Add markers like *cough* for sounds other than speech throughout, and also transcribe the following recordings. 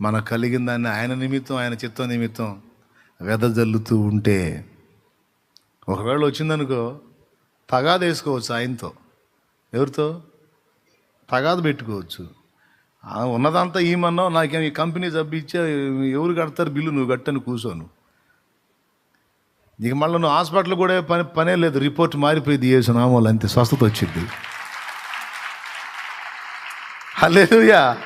మనకు కలిగిన దాన్ని ఆయన నిమిత్తం ఆయన చిత్తం నిమిత్తం వెదజల్లుతూ ఉంటే ఒకవేళ వచ్చిందనుకో తగాద వేసుకోవచ్చు ఆయనతో. ఎవరితో? తగాదు పెట్టుకోవచ్చు. ఉన్నదంతా ఏమన్నావు నాకేం ఈ కంపెనీ జబ్బిచ్చే ఎవరు కడతారు బిల్లు నువ్వు కట్టని కూర్చోను ఇక మళ్ళీ నువ్వు హాస్పిటల్ కూడా పని పనే లేదు రిపోర్ట్ మారిపోయింది చేసిన నామూలు అంతే స్వస్థత వచ్చింది. హలేలుయా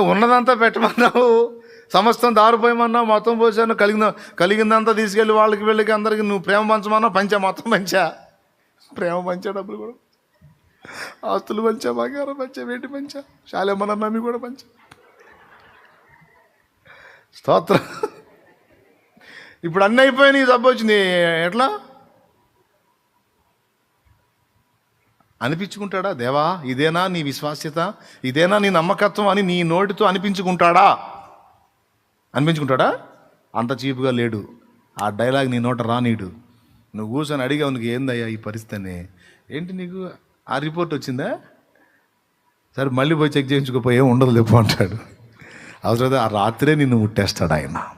ఉన్నదంతా పెట్టమన్నావు. సమస్తం దారిపోయమన్నావు మొత్తం పోసాను కలిగిన కలిగిందంతా తీసుకెళ్ళి వాళ్ళకి వెళ్ళకి అందరికి నువ్వు ప్రేమ పంచమన్నావు పంచా మొత్తం పంచా. ప్రేమ పంచా డబ్బులు కూడా. ఆస్తులు పంచా బంగారం పంచా వేటి పంచా శాలేమన్న నమ్మి కూడా పంచా. స్తోత్రం. ఇప్పుడు అన్నీ అయిపోయినాయి జబ్బు వచ్చింది. ఎట్లా? అనిపించుకుంటాడా? దేవా ఇదేనా నీ విశ్వాస్యత? ఇదేనా నీ నమ్మకత్వం అని నీ నోటితో అనిపించుకుంటాడా? అనిపించుకుంటాడా? అంత చీపుగా లేడు. ఆ డైలాగ్ నీ నోట రానీడు. నువ్వు కూర్చొని అడిగావు నీకు ఏందయ్యా ఈ పరిస్థితి ఏంటి నీకు? ఆ రిపోర్ట్ వచ్చిందా? సరే మళ్ళీ పోయి చెక్ చేయించుకోపోయి ఏం ఉండదు లేపు అంటాడు. అవసరం ఆ రాత్రే నిన్ను ముట్టేస్తాడు ఆయన.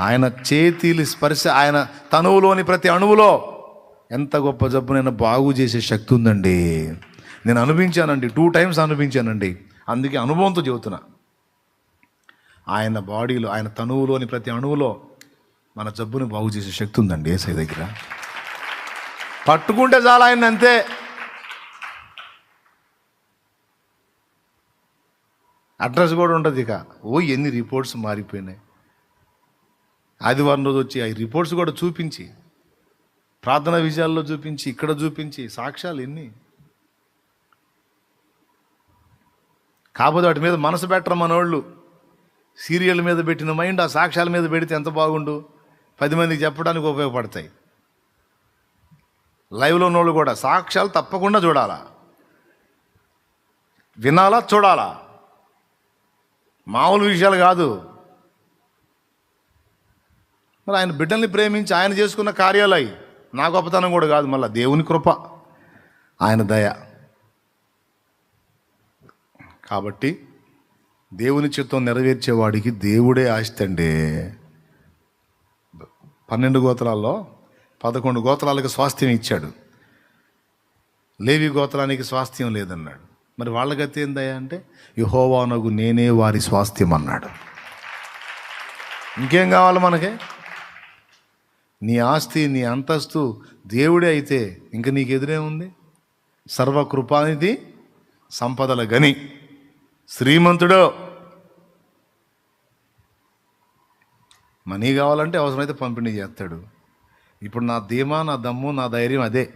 ఆయన చేతిలు స్పర్శ ఆయన తనువులోని ప్రతి అణువులో ఎంత గొప్ప జబ్బునైనా బాగు చేసే శక్తి ఉందండి. నేను అనిపించానండి టూ టైమ్స్ అనిపించానండి అందుకే అనుభవంతో చెబుతున్నా. ఆయన బాడీలో ఆయన తనువులోని ప్రతి అణువులో మన జబ్బుని బాగు చేసే శక్తి ఉందండి ఏసై దగ్గర. పట్టుకుంటే చాలా ఆయన అంతే. అడ్రస్ కూడా ఉండదు ఇక. ఓ ఎన్ని రిపోర్ట్స్ మారిపోయినాయి. ఆదివారం రోజు వచ్చి ఆ రిపోర్ట్స్ కూడా చూపించి ప్రార్థన విజయాల్లో చూపించి ఇక్కడ చూపించి సాక్ష్యాలు ఎన్ని? కాకపోతే వాటి మీద మనసు పెట్టరు మనోళ్ళు? సీరియల్ మీద పెట్టిన మైండ్ ఆ సాక్ష్యాల మీద పెడితే ఎంత బాగుండు? పది మందికి చెప్పడానికి ఉపయోగపడతాయి. లైవ్లో ఉన్నోళ్ళు కూడా సాక్ష్యాలు తప్పకుండా చూడాలా? వినాలా? చూడాలా? మామూలు విషయాలు కాదు. మరి ఆయన బిడ్డల్ని ప్రేమించి ఆయన చేసుకున్న కార్యాలు నా గొప్పతనం కూడా కాదు మళ్ళీ దేవుని కృప ఆయన దయ. కాబట్టి దేవుని చిత్తం నెరవేర్చేవాడికి దేవుడే ఆస్తండి పన్నెండు గోత్రాల్లో పదకొండు గోత్రాలకు స్వాస్థ్యం ఇచ్చాడు. లేవి గోత్రానికి స్వాస్థ్యం లేదన్నాడు. మరి వాళ్ళ గతి ఏందయ్యా అంటే యుహోవానగు నేనే వారి స్వాస్థ్యం అన్నాడు. ఇంకేం కావాలి మనకి? నీ ఆస్తి నీ అంతస్తు దేవుడే అయితే ఇంక నీకు ఎదురే ఉంది. సర్వకృపానిధి సంపదల గని శ్రీమంతుడో. మనీ కావాలంటే అవసరమైతే పంపిణీ చేస్తాడు. ఇప్పుడు నా ధీమా నా దమ్ము నా ధైర్యం అదే.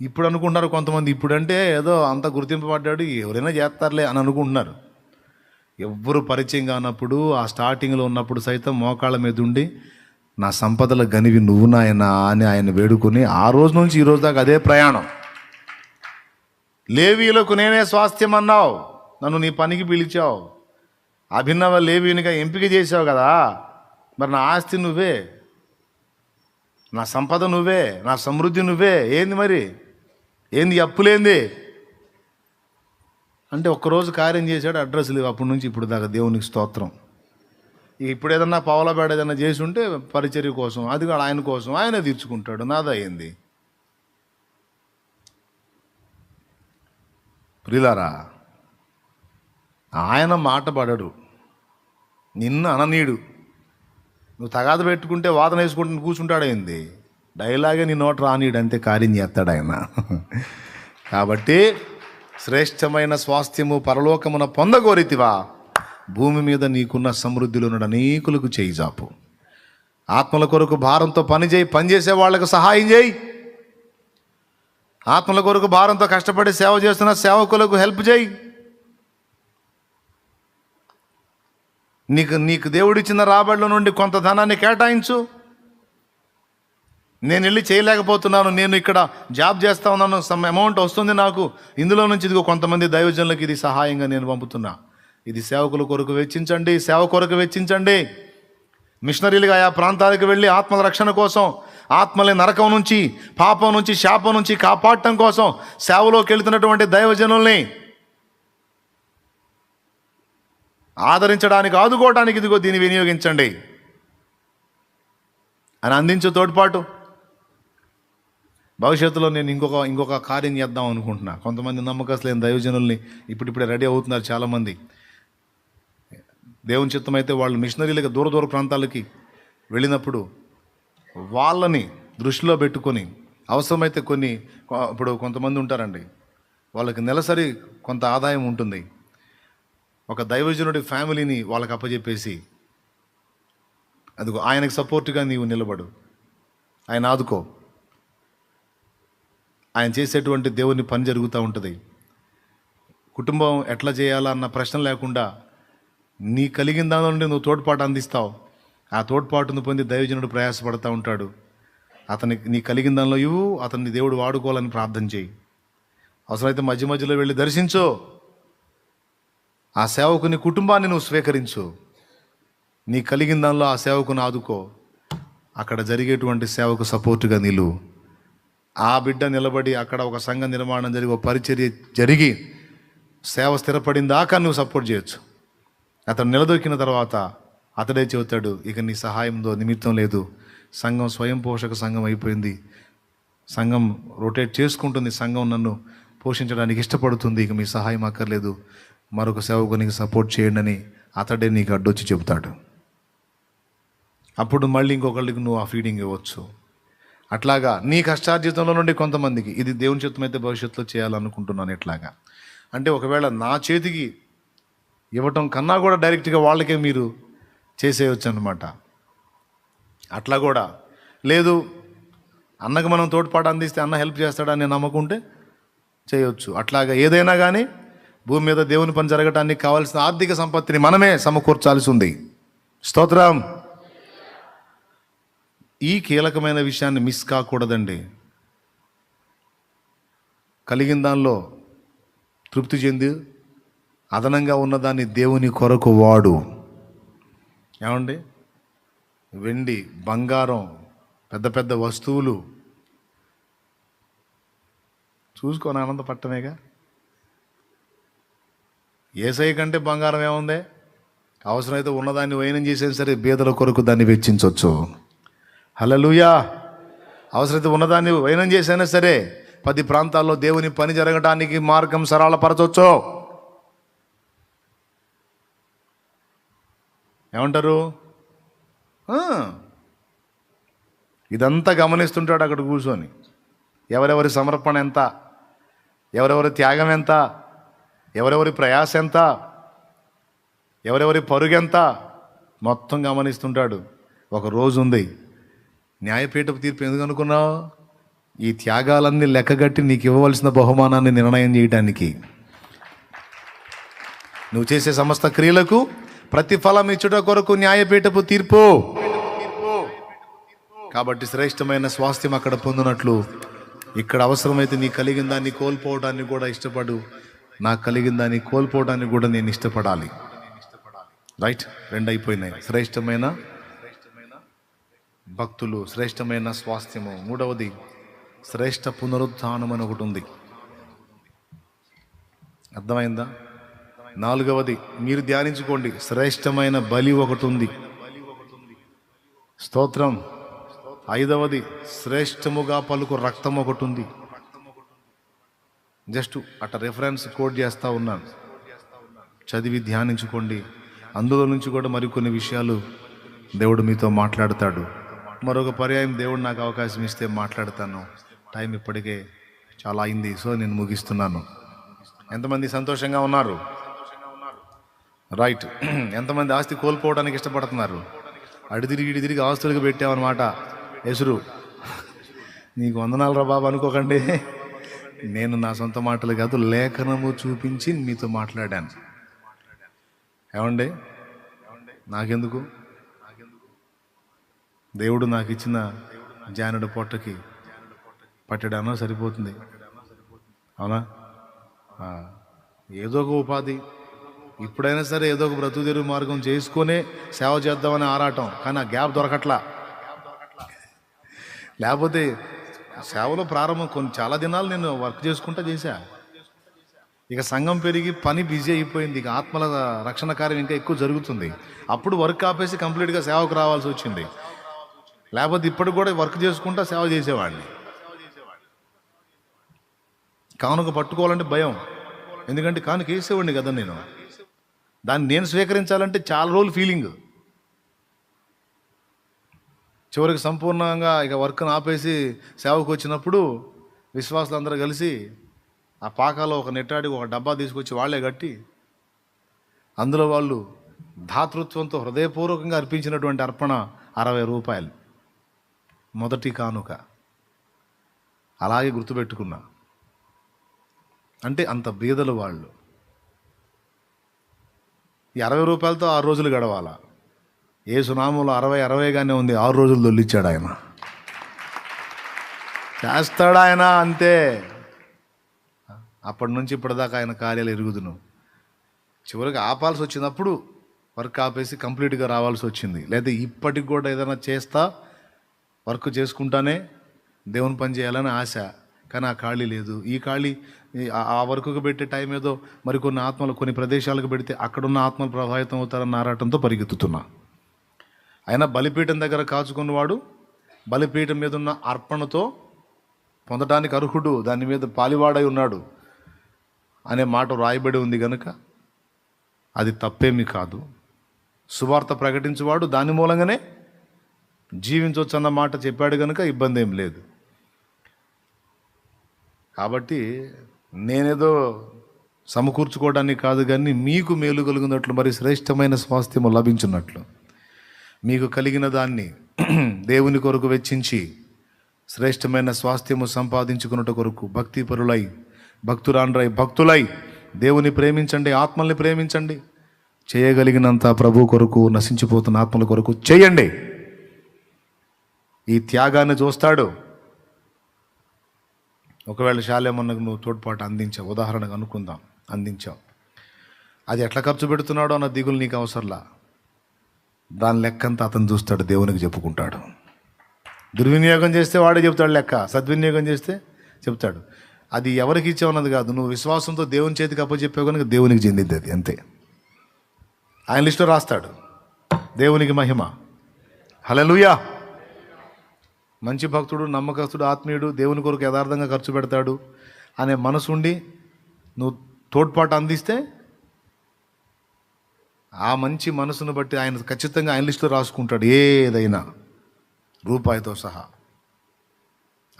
ఇప్పుడు అనుకుంటున్నారు కొంతమంది ఇప్పుడంటే ఏదో అంత గుర్తింపబడ్డాడు ఎవరైనా చేస్తారులే అని అనుకుంటున్నారు. ఎవ్వరు పరిచయం కానప్పుడు ఆ స్టార్టింగ్లో ఉన్నప్పుడు సైతం మోకాళ్ళ మీద ఉండి నా సంపదల గనివి నువ్వు నాయనా అని ఆయన వేడుకొని ఆ రోజు నుంచి ఈ రోజు దాకా అదే ప్రయాణం. లేవీలకు నేనే స్వాస్థ్యం అన్నావు నన్ను నీ పనికి పిలిచావు. అభినవ లేవీనిగా ఎంపిక చేసావు కదా. మరి నా ఆస్తి నువ్వే. నా సంపద నువ్వే. నా సమృద్ధి నువ్వే. ఏంది మరి? ఏంది అప్పులేంది? అంటే ఒక్కరోజు కార్యం చేశాడు అడ్రస్ లేవు. అప్పటి నుంచి ఇప్పుడు దాకా దేవునికి స్తోత్రం. ఇప్పుడు ఏదన్నా పావులబేడ ఏదన్నా చేసి ఉంటే పరిచర్య కోసం అది కూడా ఆయన కోసం ఆయన తీర్చుకుంటాడు. నాదయ్యింది ప్రిలారా ఆయన మాట పడడు. నిన్ను అననీడు. నువ్వు తగాద పెట్టుకుంటే వాదన వేసుకుంటూ కూర్చుంటాడైంది డైలాగే నీ నోట రానీడు అంతే కార్యం చేస్తాడు ఆయన. *laughs* కాబట్టి శ్రేష్టమైన స్వాస్థ్యము పరలోకమున పొందగోరితివా? భూమి మీద నీకున్న సమృద్ధిలో ఉన్న అనేకులకు చేయి జాపు. ఆత్మల కొరకు భారంతో పని చేయి పనిచేసే వాళ్ళకు సహాయం చేయి. ఆత్మల కొరకు భారంతో కష్టపడి సేవ చేస్తున్న సేవకులకు హెల్ప్ చేయి. నీకు నీకు దేవుడిచ్చిన రాబడిలో నుండి కొంత ధనాన్ని కేటాయించు. నేను వెళ్ళి చేయలేకపోతున్నాను నేను ఇక్కడ జాబ్ చేస్తా ఉన్నాను సమ్ అమౌంట్ వస్తుంది నాకు. ఇందులో నుంచి ఇదిగో కొంతమంది దైవజనులకు ఇది సహాయంగా నేను పంపుతున్నా. ఇది సేవకుల కొరకు వెచ్చించండి సేవ కొరకు వెచ్చించండి. మిషనరీలుగా ఆయా ప్రాంతాలకు వెళ్ళి ఆత్మల రక్షణ కోసం ఆత్మల నరకం నుంచి పాపం నుంచి శాపం నుంచి కాపాడటం కోసం సేవలోకి వెళ్తున్నటువంటి దైవజనుల్ని ఆదరించడానికి ఆదుకోవడానికి ఇదిగో దీన్ని వినియోగించండి. అని అందించే తోడ్పాటు. భవిష్యత్తులో నేను ఇంకొక ఇంకొక కార్యం చేద్దాం అనుకుంటున్నా. కొంతమంది నమ్మకస్తులైన దైవజనుల్ని ఇప్పుడిప్పుడే రెడీ అవుతున్నారు చాలామంది. దేవుని చిత్తమైతే వాళ్ళు మిషనరీలుగా దూర దూర ప్రాంతాలకి వెళ్ళినప్పుడు వాళ్ళని దృష్టిలో పెట్టుకొని అవసరమైతే కొన్ని ఇప్పుడు కొంతమంది ఉంటారండి వాళ్ళకి నెలసరి కొంత ఆదాయం ఉంటుంది. ఒక దైవజనుడి ఫ్యామిలీని వాళ్ళకి అప్పచెప్పేసి అదిగో ఆయనకు సపోర్ట్గా నీవు నిలబడు ఆయన ఆదుకో. ఆయన చేసేటువంటి దేవుని పని జరుగుతూ ఉంటుంది. కుటుంబం ఎట్లా చేయాలా అన్న ప్రశ్న లేకుండా నీ కలిగిన దాని నుండి నువ్వు తోడ్పాటు అందిస్తావు. ఆ తోడ్పాటును పొంది దైవజనుడు ప్రయాసపడతా ఉంటాడు. అతనికి నీ కలిగిన దానిలో ఇవ్వు అతన్ని దేవుడు వాడుకోవాలని ప్రార్థన చేయి. అవసరమైతే మధ్య మధ్యలో వెళ్ళి దర్శించు. ఆ సేవకుని కుటుంబాన్ని నువ్వు స్వీకరించు. నీ కలిగిన దానిలో ఆ సేవకుని ఆదుకో. అక్కడ జరిగేటువంటి సేవకు సపోర్టుగా నిలువు ఆ బిడ్డ నిలబడి అక్కడ ఒక సంఘ నిర్మాణం జరిగి ఒక పరిచర్య జరిగి సేవ స్థిరపడిన దాకా నువ్వు సపోర్ట్ చేయొచ్చు. అతను నిలదొక్కిన తర్వాత అతడే చెబుతాడు ఇక నీ సహాయంతో నిమిత్తం లేదు. సంఘం స్వయం పోషక సంఘం అయిపోయింది. సంఘం రొటేట్ చేసుకుంటుంది. సంఘం నన్ను పోషించడానికి ఇష్టపడుతుంది. ఇక మీ సహాయం అక్కర్లేదు. మరొక సేవకునికి సపోర్ట్ చేయండి అని అతడే నీకు అడ్డొచ్చి చెబుతాడు. అప్పుడు మళ్ళీ ఇంకొకళ్ళకి నువ్వు ఆ ఫీడింగ్ ఇవ్వచ్చు. అట్లాగా నీ కష్టార్జితంలో నుండి కొంతమందికి ఇది దేవుని చిత్తమైతే భవిష్యత్తులో చేయాలనుకుంటున్నాను ఇట్లాగా. అంటే ఒకవేళ నా చేతికి ఇవ్వటం కన్నా కూడా డైరెక్ట్గా వాళ్ళకే మీరు చేసేయచ్చు అనమాట అట్లా కూడా. లేదు అన్నకు మనం తోడ్పాటు అందిస్తే అన్న హెల్ప్ చేస్తాడని నమ్మకుంటే చేయొచ్చు. అట్లాగా ఏదైనా కానీ భూమి మీద దేవుని పని జరగటానికి కావాల్సిన ఆర్థిక సంపత్తిని మనమే సమకూర్చాల్సి ఉంది. స్తోత్రం. ఈ కీలకమైన విషయాన్ని మిస్ కాకూడదండి. కలిగిన దానిలో తృప్తి చెంది అదనంగా ఉన్నదాన్ని దేవుని కొరకు వాడు. ఏమండి? వెండి బంగారం పెద్ద పెద్ద వస్తువులు. చూసుకొని ఆనందపట్టమేగా ఏసై కంటే బంగారం ఏముంది? అవసరమైతే ఉన్నదాన్ని వైనం చేసేది సరే బీదల కొరకు దాన్ని వెచ్చించవచ్చు హలలుయా అవసరమైతే ఉన్నదాన్ని వైనం చేసైనా సరే పది ప్రాంతాల్లో దేవుని పని జరగటానికి మార్గం సరళపరచవచ్చు ఏమంటారు? ఇదంతా గమనిస్తుంటాడు అక్కడ కూర్చొని. ఎవరెవరి సమర్పణ ఎంత? ఎవరెవరి త్యాగం ఎంత? ఎవరెవరి ప్రయాస ఎంత? ఎవరెవరి పరుగెంత? మొత్తం గమనిస్తుంటాడు. ఒక రోజు ఉంది. న్యాయపీఠపు తీర్పు ఎందుకు అనుకున్నావు? ఈ త్యాగాలన్నీ లెక్కగట్టి నీకు ఇవ్వవలసిన బహుమానాన్ని నిర్ణయం చేయడానికి నువ్వు చేసే సమస్త క్రియలకు ప్రతిఫలం ఇచ్చుట కొరకు న్యాయపీఠపు తీర్పు. కాబట్టి శ్రేష్టమైన స్వాస్థ్యం అక్కడ పొందినట్లు ఇక్కడ అవసరమైతే నీ కలిగిన దాన్ని కోల్పోవడాన్ని కూడా ఇష్టపడు. నాకు కలిగిన దాన్ని కోల్పోవడాన్ని కూడా నేను ఇష్టపడాలి. రైట్? రెండు అయిపోయినాయి శ్రేష్టమైన భక్తులు శ్రేష్టమైన స్వాస్థ్యము. మూడవది శ్రేష్ట పునరుత్థానం అని ఒకటి ఉంది. అర్థమైందా? నాలుగవది మీరు ధ్యానించుకోండి. శ్రేష్టమైన బలి ఒకటి ఉంది స్తోత్రం. ఐదవది శ్రేష్టముగా పలుకు రక్తం ఒకటి ఉంది జస్ట్ అట్ట రెఫరెన్స్ కోడ్ చేస్తూ ఉన్నాను. చదివి ధ్యానించుకోండి. అందులో నుంచి కూడా మరికొన్ని విషయాలు దేవుడు మీతో మాట్లాడతాడు. మరొక పర్యాయం దేవుడు నాకు అవకాశం ఇస్తే మాట్లాడతాను. టైం ఇప్పటికే చాలా అయింది. సో నేను ముగిస్తున్నాను. ఎంతమంది సంతోషంగా ఉన్నారు? రైట్ *clears throat* ఎంతమంది ఆస్తి కోల్పోవడానికి ఇష్టపడుతున్నారు? అడిదిరిగి ఇడిదిరిగి ఆస్తులకు పెట్టామన్నమాట. ఎసురు *laughs* నీకు వందనాలు రా బాబు అనుకోకండి. *laughs* నేను నా సొంత మాటలు కాదు లేఖనము చూపించి మీతో మాట్లాడాను. ఏమండి? నాకెందుకు? దేవుడు నాకు ఇచ్చిన జానుడు పొట్టకి పట్టడానో సరిపోతుంది. అవునా? ఏదో ఒక ఉపాధి. ఇప్పుడైనా సరే ఏదో ఒక బ్రతుకు తెరువు మార్గం చేసుకునే సేవ చేద్దామని ఆరాటం కానీ ఆ గ్యాప్ దొరకట్లా. లేకపోతే సేవలో ప్రారంభం కొన్ని చాలా దినాలు నేను వర్క్ చేసుకుంటా చేశా. ఇక సంఘం పెరిగి పని బిజీ అయిపోయింది ఇక ఆత్మల రక్షణ కార్యం ఇంకా ఎక్కువ జరుగుతుంది. అప్పుడు వర్క్ ఆపేసి కంప్లీట్గా సేవకు రావాల్సి వచ్చింది. లేకపోతే ఇప్పటికి కూడా వర్క్ చేసుకుంటా సేవ చేసేవాడిని. కానుక పట్టుకోవాలంటే భయం. ఎందుకంటే కానుక వేసేవాడిని కదా నేను. దాన్ని నేను స్వీకరించాలంటే చాలా రోజులు ఫీలింగ్ చివరికి సంపూర్ణంగా ఇక వర్క్ను ఆపేసి సేవకు వచ్చినప్పుడు విశ్వాసులు అందరూ కలిసి ఆ పాకాలో ఒక నెట్టాడి ఒక డబ్బా తీసుకొచ్చి వాళ్ళే కట్టి అందులో వాళ్ళు ధాతృత్వంతో హృదయపూర్వకంగా అర్పించినటువంటి అర్పణ అరవై రూపాయలు. మొదటి కానుక. అలాగే గుర్తుపెట్టుకున్నా. అంటే అంత బీదలు వాళ్ళు. ఈ అరవై రూపాయలతో ఆరు రోజులు గడవాల? ఏ సునామంలో అరవై అరవైగానే ఉంది. ఆరు రోజులు దొల్లిచ్చాడు ఆయన. చేస్తాడు ఆయన? అంతే. అప్పటి నుంచి ఇప్పటిదాకా ఆయన కార్యాలు ఎరుగుదును. చివరికి ఆపాల్సి వచ్చినప్పుడు వర్క్ ఆపేసి కంప్లీట్గా రావాల్సి వచ్చింది. లేదా ఇప్పటికి కూడా ఏదైనా చేస్తా వర్క్ చేసుకుంటానే దేవుని పని చేయాలని ఆశ. కానీ ఆ ఖాళీ లేదు. ఈ ఖాళీ ఆ- వరకుకు పెట్టే టైం ఏదో మరికొన్ని ఆత్మలు కొన్ని ప్రదేశాలకు పెడితే అక్కడున్న ఆత్మలు ప్రభావితం అవుతారన్న ఆరాటంతో పరిగెత్తుతున్నా. అయినా బలిపీఠం దగ్గర కాచుకున్నవాడు బలిపీఠం మీద ఉన్న అర్పణతో పొందడానికి అర్హుడు దాని మీద పాలివాడై ఉన్నాడు అనే మాట రాయబడి ఉంది కనుక అది తప్పేమీ కాదు. సువార్త ప్రకటించువాడు దాని మూలంగానే జీవించవచ్చు అన్న మాట చెప్పాడు కనుక ఇబ్బంది ఏం లేదు. కాబట్టి నేనేదో సమకూర్చుకోవడానికి కాదు కానీ మీకు మేలు కలుగునట్లు మరి శ్రేష్టమైన స్వాస్థ్యము లభించున్నట్లు మీకు కలిగిన దాన్ని *clears throat* దేవుని కొరకు వెచ్చించి శ్రేష్టమైన స్వాస్థ్యము సంపాదించుకున్నట కొరకు భక్తి పరులై భక్తురాండ్రై భక్తులై దేవుని ప్రేమించండి ఆత్మల్ని ప్రేమించండి. చేయగలిగినంత ప్రభు కొరకు నశించిపోతున్న ఆత్మల కొరకు చేయండి. ఈ త్యాగాన్ని చూస్తాడు. ఒకవేళ శాలేమన్నకు నువ్వు తోడ్పాటు అందించావు ఉదాహరణకు అనుకుందాం అందించావు. అది ఎట్లా ఖర్చు పెడుతున్నాడో అన్న దిగులు నీకు అవసరంలా? దాని లెక్కంతా అతను చూస్తాడు దేవునికి చెప్పుకుంటాడు. దుర్వినియోగం చేస్తే వాడే చెప్తాడు లెక్క సద్వినియోగం చేస్తే చెప్తాడు. అది ఎవరికి ఇచ్చావన్నది కాదు నువ్వు విశ్వాసంతో దేవుని చేతికి అప్పచెప్పావు కనుక దేవునికి చెందింది అది అంతే. ఆయన లిస్టులో రాస్తాడు దేవునికి మహిమ. హలలుయా మంచి భక్తుడు నమ్మకస్తుడు ఆత్మీయుడు దేవుని కొరకు యథార్థంగా ఖర్చు పెడతాడు అనే మనసు ఉండి నువ్వు తోడ్పాటు అందిస్తే ఆ మంచి మనసును బట్టి ఆయన ఖచ్చితంగా ఆయన లిస్టులో రాసుకుంటాడు ఏదైనా రూపాయితో సహా.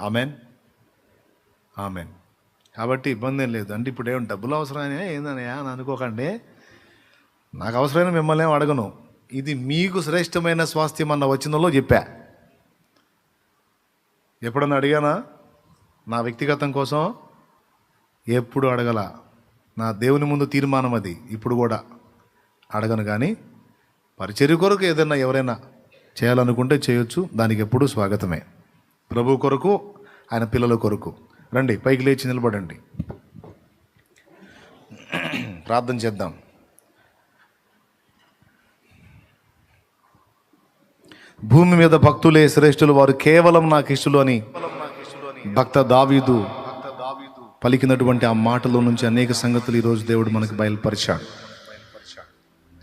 ఆమెన్? ఆమెన్. కాబట్టి ఇబ్బంది ఏం లేదు. అంటే ఇప్పుడు ఏం డబ్బులు అవసరమైనా ఏందనయా అని అనుకోకండి. నాకు అవసరమైన మిమ్మల్ని ఏం అడగను. ఇది మీకు శ్రేష్టమైన స్వాస్థ్యం అన్న వచ్చినలో చెప్పా. ఎప్పుడన్నా అడిగానా? నా వ్యక్తిగతం కోసం ఎప్పుడు అడగల. నా దేవుని ముందు తీర్మానం అది ఇప్పుడు కూడా. అడగను కానీ పరిచర్య కొరకు ఏదైనా ఎవరైనా చేయాలనుకుంటే చేయొచ్చు. దానికి ఎప్పుడూ స్వాగతమే. ప్రభు కొరకు ఆయన పిల్లల కొరకు. రండి పైకి లేచి నిలబడండి. ప్రార్థన చేద్దాం. భూమి మీద భక్తులే శ్రేష్ఠులు వారు కేవలం నాకు ఇష్టలు అని భక్త దావీదు పలికినటువంటి ఆ మాటలో నుంచి అనేక సంగతులు ఈరోజు దేవుడు మనకు బయలుపరిచాడు.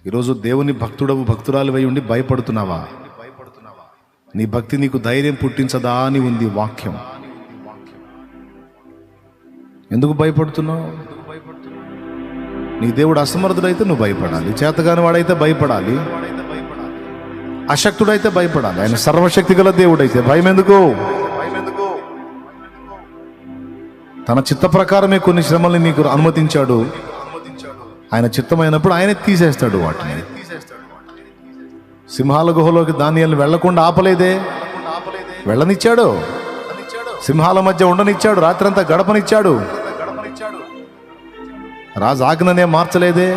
ఈరోజు దేవుని భక్తుడవు భక్తురాలు ఉండి భయపడుతున్నావా? నీ భక్తి నీకు ధైర్యం పుట్టించదా అని ఉంది వాక్యం. ఎందుకు భయపడుతున్నావు? నీ దేవుడు అసమర్థుడైతే నువ్వు భయపడాలి చేతగాని వాడైతే భయపడాలి. అశక్తుడైతే భయపడాలి. ఆయన సర్వశక్తి గల దేవుడైతే. భయం ఎందుకు తన చిత్త ప్రకారమే కొన్ని శ్రమల్ని నీకు అనుమతించాడు. ఆయన చిత్తమైనప్పుడు ఆయనే తీసేస్తాడు వాటిని. సింహాల గుహలోకి ధాన్యాలను వెళ్ళకుండా ఆపలేదే? వెళ్ళనిచ్చాడు. సింహాల మధ్య ఉండనిచ్చాడు. రాత్రంతా గడపనిచ్చాడు. రాజు ఆజ్ఞనే మార్చలేదే?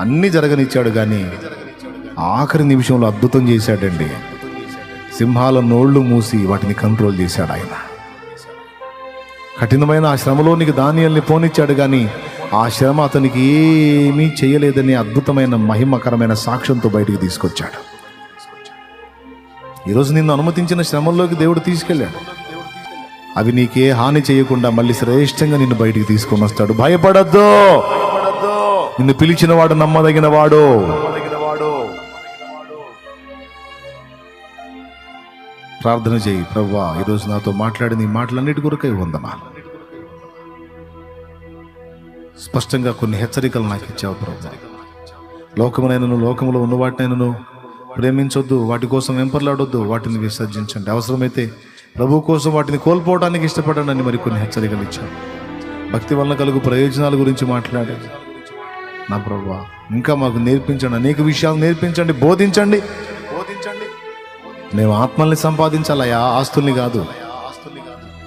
అన్ని జరగనిచ్చాడు కానీ ఆఖరి నిమిషంలో అద్భుతం చేశాడండి. సింహాల నోళ్ళు మూసి వాటిని కంట్రోల్ చేశాడు ఆయన. కఠినమైన ఆ శ్రమలోనికి ధాన్యాల్ని పోనిచ్చాడు కానీ ఆ శ్రమ అతనికి ఏమీ చేయలేదని అద్భుతమైన మహిమకరమైన సాక్ష్యంతో బయటికి తీసుకొచ్చాడు. ఈరోజు నిన్ను అనుమతించిన శ్రమంలోకి దేవుడు తీసుకెళ్ళాడు. అవి నీకే హాని చేయకుండా మళ్ళీ శ్రేష్టంగా నిన్ను బయటికి తీసుకొని వస్తాడు. భయపడద్దు. నిన్ను పిలిచిన వాడు నమ్మదగిన వాడు. ప్రార్థన చేయి ప్రవ్వా ఈరోజు నాతో మాట్లాడిన ఈ మాటలన్నిటి కొరకై వందనా. స్పష్టంగా కొన్ని హెచ్చరికలు నాకు ఇచ్చావు ప్రభు లోకమునైనను లోకములో ఉన్న వాటినైనను ప్రేమించొద్దు వాటి కోసం వెంపర్లాడొద్దు వాటిని విసర్జించండి. అవసరమైతే ప్రభు కోసం వాటిని కోల్పోవడానికి ఇష్టపడండి అని మరి కొన్ని హెచ్చరికలు ఇచ్చాను భక్తి వలన కలుగు ప్రయోజనాల గురించి మాట్లాడే. నా ప్రభు ఇంకా మాకు నేర్పించండి అనేక విషయాలు నేర్పించండి బోధించండి. మేము ఆత్మల్ని సంపాదించాలయా ఆస్తుల్ని కాదు.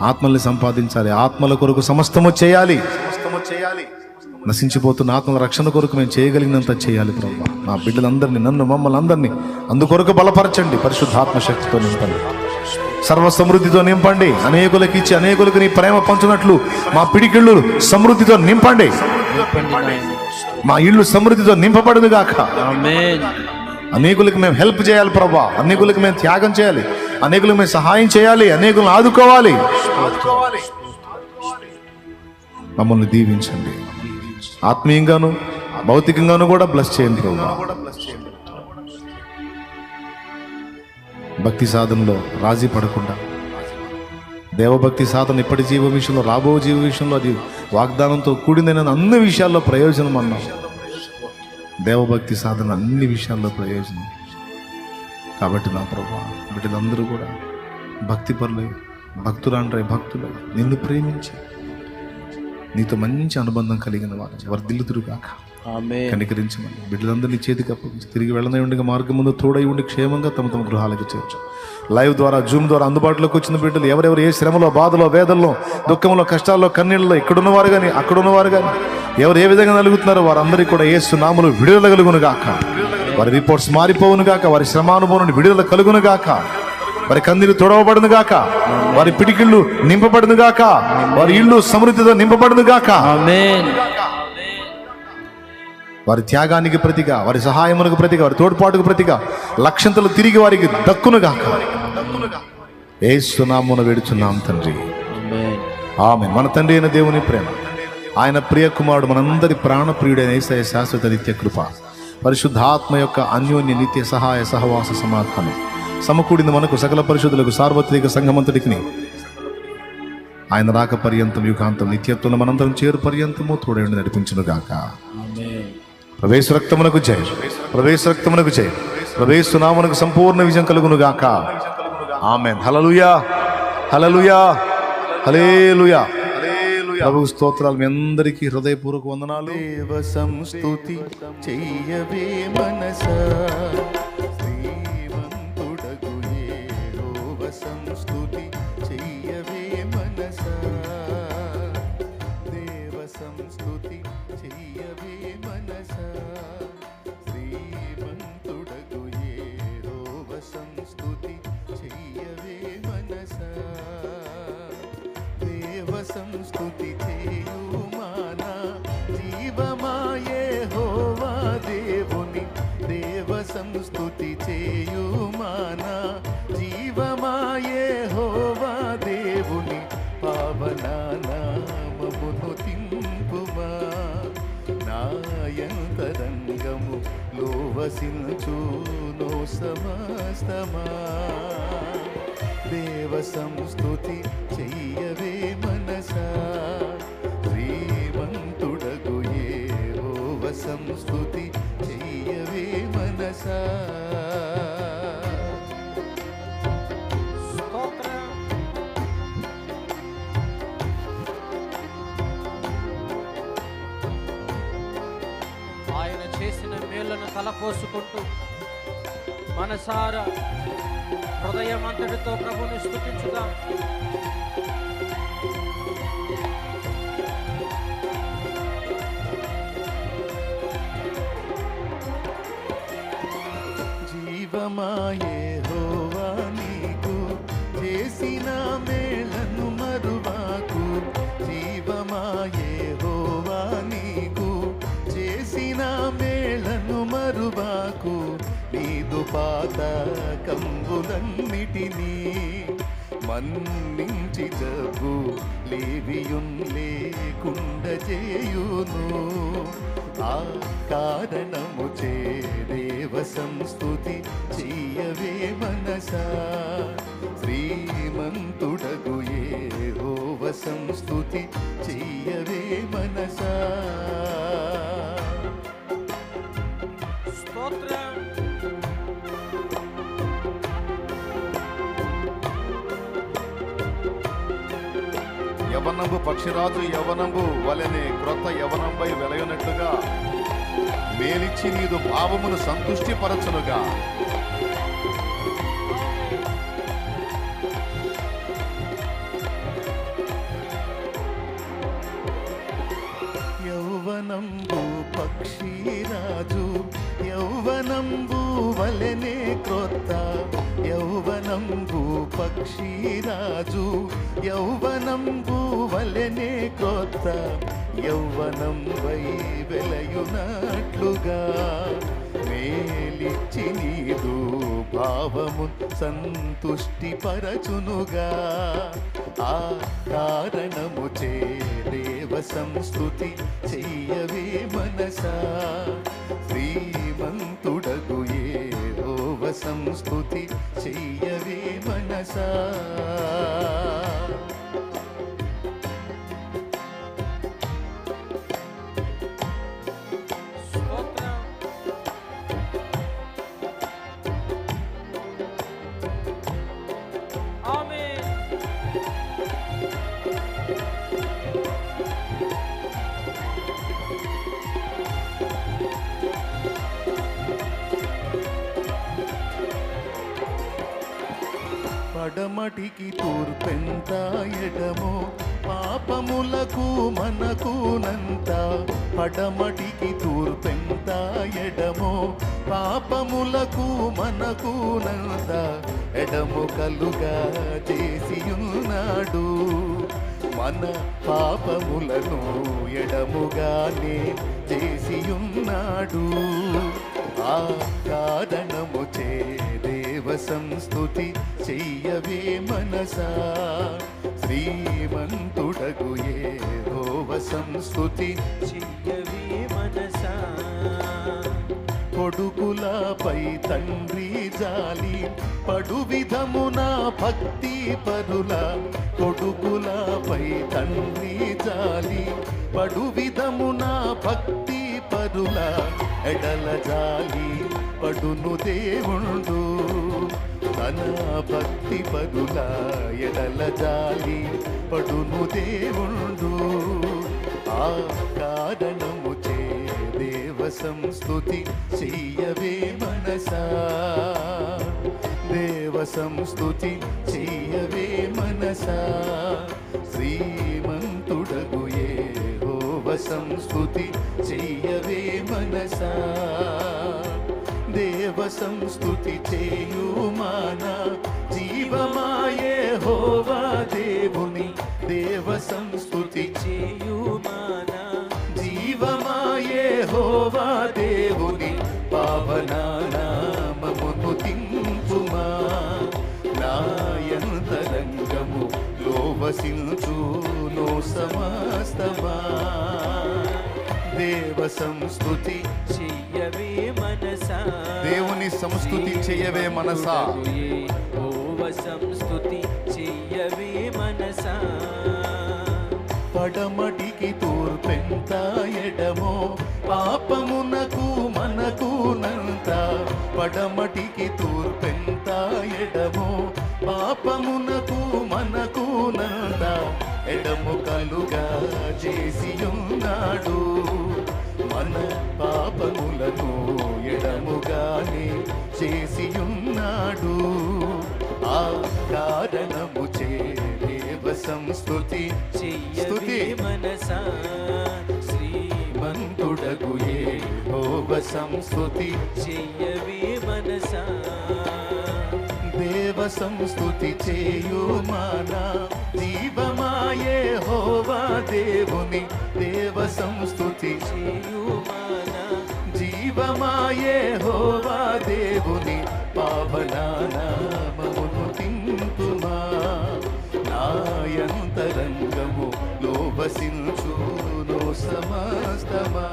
ఆత్మల్ని సంపాదించాలి ఆత్మల కొరకు సమస్తము చేయాలి. సమస్తము చేయాలి నశించిపోతున్న ఆత్మల రక్షణ కొరకు మేము చేయగలిగినంత చేయాలి ప్రభు. నా బిడ్డలందరినీ నన్ను మమ్మల్ని అందరినీ అందుకొరకు బలపరచండి పరిశుద్ధాత్మ శక్తితో నింపండి. సర్వ సమృద్ధితో నింపండి అనేకులకు ఇచ్చి అనేకులకు నీ ప్రేమ పంచునట్లు మా పిడికిళ్ళు సమృద్ధితో నింపండి. మా ఇల్లు సమృద్ధితో నింపబడును గాక అనేకులకు మేము హెల్ప్ చేయాలి ప్రభా. అనేకులకు మేము త్యాగం చేయాలి. అనేకులకు మేము సహాయం చేయాలి. అనేకులను ఆదుకోవాలి. మమ్మల్ని దీవించండి. ఆత్మీయంగాను భౌతికంగాను కూడా బ్లస్ చేయండి ప్రభా. భక్తి సాధనలో రాజీ పడకుండా. దేవభక్తి సాధన ఇప్పటి జీవ విషయంలో రాబో జీవ విషయంలో అది వాగ్దానంతో కూడిందైన అన్ని విషయాల్లో ప్రయోజనం అన్నాం. దేవభక్తి సాధన అన్ని విషయాల్లో ప్రయోజనం. కాబట్టి నా ప్రభా బిడ్డలందరూ కూడా భక్తి పరులై భక్తురాండ్రై భక్తులై నిన్ను ప్రేమించి నీతో మంచి అనుబంధం కలిగిన వారు వర్ధిల్లుతురు కాక ఆమేన్. కనికరించమని బిడ్డలందరినీ చేతికి అప్పగించి తిరిగి వెళ్ళనే ఉండగా మార్గం ముందు తోడై ఉండి క్షేమంగా తమ తమ గృహాలకు చేర్చు. లైవ్ ద్వారా జూమ్ ద్వారా అందుబాటులోకి వచ్చిన బిడ్డలు ఎవరెవరు ఏ శ్రమలో బాధలో వేదల్లో దుఃఖంలో కష్టాల్లో కన్నీళ్ళలో ఇక్కడున్నవారు కానీ అక్కడున్నవారు కానీ ఎవరు ఏ విధంగా నలుగుతున్నారో వారందరికీ కూడా ఏసు నాములు విడుదల కలుగును గాక. వారి రిపోర్ట్స్ మారిపోవును గాక వారి శ్రమానుభవం నుండి విడుదల కలుగును గాక. వారి కందిలు తొడవబడును గాక. వారి పిడికిళ్ళు నింపబడును గాక. వారి ఇల్లు సమృద్ధితో నింపబడును గాక. వారి త్యాగానికి ప్రతిగా వారి సహాయమునకు ప్రతిగా వారి తోడ్పాటుకు ప్రతిగా లక్షంతలు తిరిగి వారికి దక్కునుగా ఏసునామున వేడుచున్నాం తండ్రి. ఆమె మన తండ్రి అయిన దేవుని ప్రేమ ఆయన ప్రియ కుమారుడు మనందరి ప్రాణప్రియుడైన ఏసయ శాశ్వత నిత్య కృప పరిశుద్ధాత్మ యొక్క అన్యోన్య నిత్య సహాయ సహవాస సమాధానం సమకూడిన మనకు సకల పరిశుద్ధులకు సార్వత్రిక సంఘమంతటికి ఆయన రాక పర్యంతం యుగాంతం నిత్యత్వం మనందరం చేరు పర్యంతము తోడేండి నడిపించునుగాక ప్రవేశ రక్తమునకు జయ ప్రవేశ రక్తమునకు జయ ప్రవేశ నామమునకు సంపూర్ణ విజయం కలుగును గాక. ఆమెన్. హలలుయా హలలుయా హలేలుయా ప్రభు స్తోత్రాలు మీ అందరికీ హృదయపూర్వక వందనాలు. దేవ సంస్తుతి చెయ్యవే మనస. దేవ సంస్తుతి చెయ్యవే మనసా? శ్రీమంతుడగు ఏవోవ సంస్తుతి చెయ్యవే మనసా? ఆయన చేసిన మేళ్ళను తలపోసుకుంటూ మనసారా హృదయం అంతటితో ప్రభుని స్థుతించుదాం జీవమాయే హోవా నీకు చేసిన నీదు పాత కంబులన్నిటినీ మన్నించి జబ్బు లేవియున్ లేకుండ చేయును ఆ కారణము చే దేవ సంస్తుతి చెయ్యవే మనసా. శ్రీమంతుడగు ఏ హోవ సంస్తుతి చెయ్యవే మనసా. స్తోత్రం. యవనంబు పక్షిరాజు యవనంబు వలెనే క్రొత్త యవనంపై వెలయనట్లుగా. మేలిచ్చి నీదు భావమును సంతుష్టిపరచనుగా. యౌవనంబు పక్షిరాజు యౌవనంబు వలెనే క్రొత్త యౌవనంబు పక్షిరాజు యౌవనంబు వలెనే కొత్త యౌవనం వై వెలయునట్లుగా. మేలిచ్చి నీదు భావము సంతుష్టి పరచునుగా. ఆ కారణము చే దేవ సంస్కృతి చెయ్యవే మనసా. శ్రీమంతుడగు సంస్కృతి చెయ్యవే మనసా. పడమటికి తూర్పెంత ఎడమో పాపములకు మనకునంత పడమటికి తూర్పెంత ఎడమో పాపములకు మనకునంత ఎడము కలుగా చేసియున్నాడు. మన పాపములను ఎడముగానే చేసియున్నాడు. ఆ కారణము చేదే దేవ సంస్తుతి చెయ్యవే మనసా. శ్రీమంతుడగు ఏ హోవ చెయ్యవే మనసా. కొడుకులపై తండ్రి జాలి పడు విధమున భక్తి పరుల. కొడుకులపై తండ్రి జాలి పడు విధమున భక్తి పరుల. ఎడల జాలి పడును దేవుండు తన భక్తి పరుల ఎడల జాలి పడును దేవుండు. ఆ కారణము చే దేవ సంస్థుతి చెయ్యవే మనసా. దేవ సంస్థుతి చెయ్యవే మనసా. శ్రీమంతుడగు ఏ హోవ సంస్థుతి చెయ్యవే మనసా. దేవ సంస్తుతి చేయుమాన జీవమాయే హోవా దేవుని. దేవ సంస్తుతి చేయుమానా జీవమాయే హోవా దేవుని. పావనామమును తింపుమా నాయంతరంగము లోవసించును సమస్తమా దేవ సంస్తుతి దేవుని సంస్తుతి చెయ్యవే మనసా. ఓవ సంస్తుతి చెయ్యవే మనసా. పడమటికి తూర్పెంత ఎడమో పాపమునకు మనకు నంత. పడమటికి తూర్పెంత ఎడమో పాపమునకు మనకు నంత. ఎడము కలుగా చేసి ఉన్నాడు మన పాపములను ఎడముగానే చేసి ఉన్నాడు ఆ కారణము చే దేవ సంస్కృతి చెయ్యవే మనసా శ్రీమంతుడగు మంతుడగు ఏ సంస్కృతి చెయ్యవే మనసా పరవశం స్థుతి చేయుమానా జీవమాయే హోవా దేవుని. దేవ సంస్థుతి చేయుమానా జీవమాయే హోవా దేవుని. పావనానామమును తింటుమా. నాయంతరంగము లోబసించును సమస్తమా.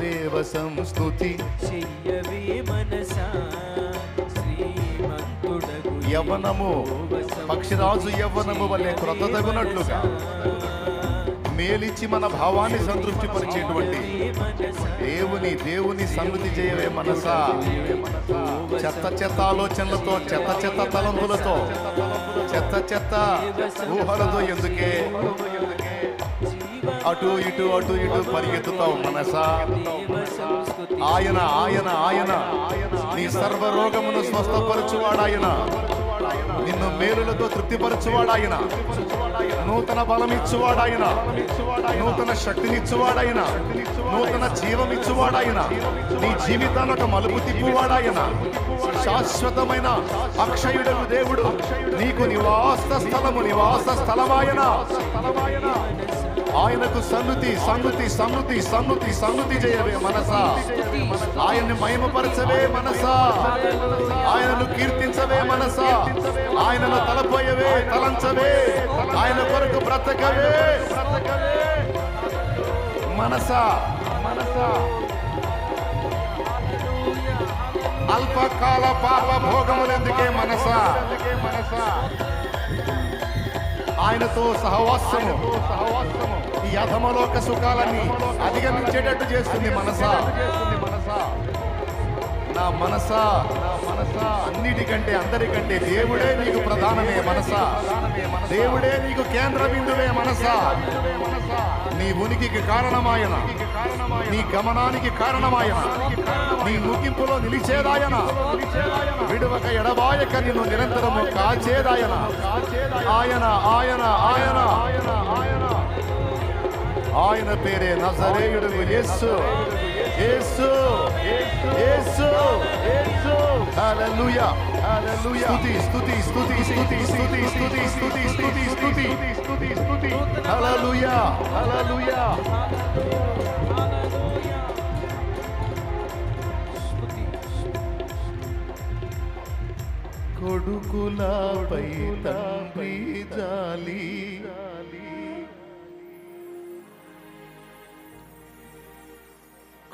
దేవ సంస్థుతి చెయ్యవే మనసా. యవ్వనము పక్షిరాజు యవ్వనము వల్లే క్రొత్తదగునట్లుగా. మేలిచ్చి మన భావాన్ని సంతృప్తి పరిచేటువంటి దేవుని దేవుని సన్నిధి చేయవే మనసా. చెత్త చెత్త ఆలోచనలతో చెత్త చెత్త తలంపులతో చెత్త చెత్త ఊహలతో ఎందుకే? అటు ఇటు అటు ఇటు పరిగెత్తుతావు మనసా. ఆయన ఆయన ఆయన నీ సర్వ రోగమును స్వస్థపరచువాడాయన. నిన్ను మేలులతో తృప్తిపరచువాడు ఆయన నూతన బలం ఇచ్చువాడు ఆయన నూతన శక్తినిచ్చువాడాయన. నూతన జీవం ఇచ్చువాడు ఆయన నీ జీవితాన్ని ఒక మలుపు తిప్పువాడు శాశ్వతమైన అక్షయుడు దేవుడు. నీకు నివాస స్థలము నివాస స్థలమాయన స్థలమాయన ఆయనకు సన్నుతి సన్నుతి సన్నుతి సన్నుతి సన్నుతి చేయవే మనస. ఆయన్ని మహిమపరచవే మనస. ఆయనను కీర్తించవే మనస. ఆయనను తలపోయవే తలంచవే. ఆయన కొరకు బ్రతకవే. మనస. మనస అల్పకాల పాప భోగములందుకే మనస మనస? ఆయనతో సహవాసము. ఈ అధమలోక సుఖాలన్నీ అధిగమించేటట్టు చేస్తుంది మనసా. నా మనసా నా మనసా అన్నిటికంటే అందరికంటే దేవుడే నీకు ప్రధానమే మనసా. దేవుడే నీకు కేంద్ర బిందువే మనసా. నీ ఉనికికి కారణమాయన. నీ గమనానికి కారణమాయన. నీ ముగింపులో నిలిచేదాయన. విడువక ఎడబాయక నిన్ను నిరంతరము కాచేదాయన. ఆయన ఆయన ఆయన. ఆయన ఆయన ఆయన పేరే నజరేయుడు యేసు. యేసు. యేసు. యేసు. హల్లెలూయా స్తుతి స్తుతి స్తుతి స్తుతి స్తుతి స్తుతి స్తుతి స్తుతి స్తుతి స్తుతి స్తుతి హల్లెలూయా హల్లెలూయా కొడుకులపై తండ్రి జాలి.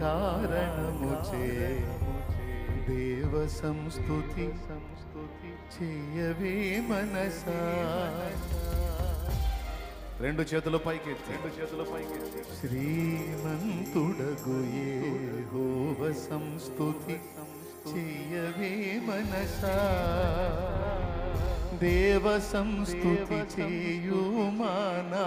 కారణముచే దేవ సంస్థుతి సంస్థుతి చేయవే మనసా. రెండు చేతుల పైకి రెండు చేతుల పైకి శ్రీమంతుడగు హోవ సంస్థుతి చేయవే మనసా. దేవ సంస్థుతి చేయుమానా.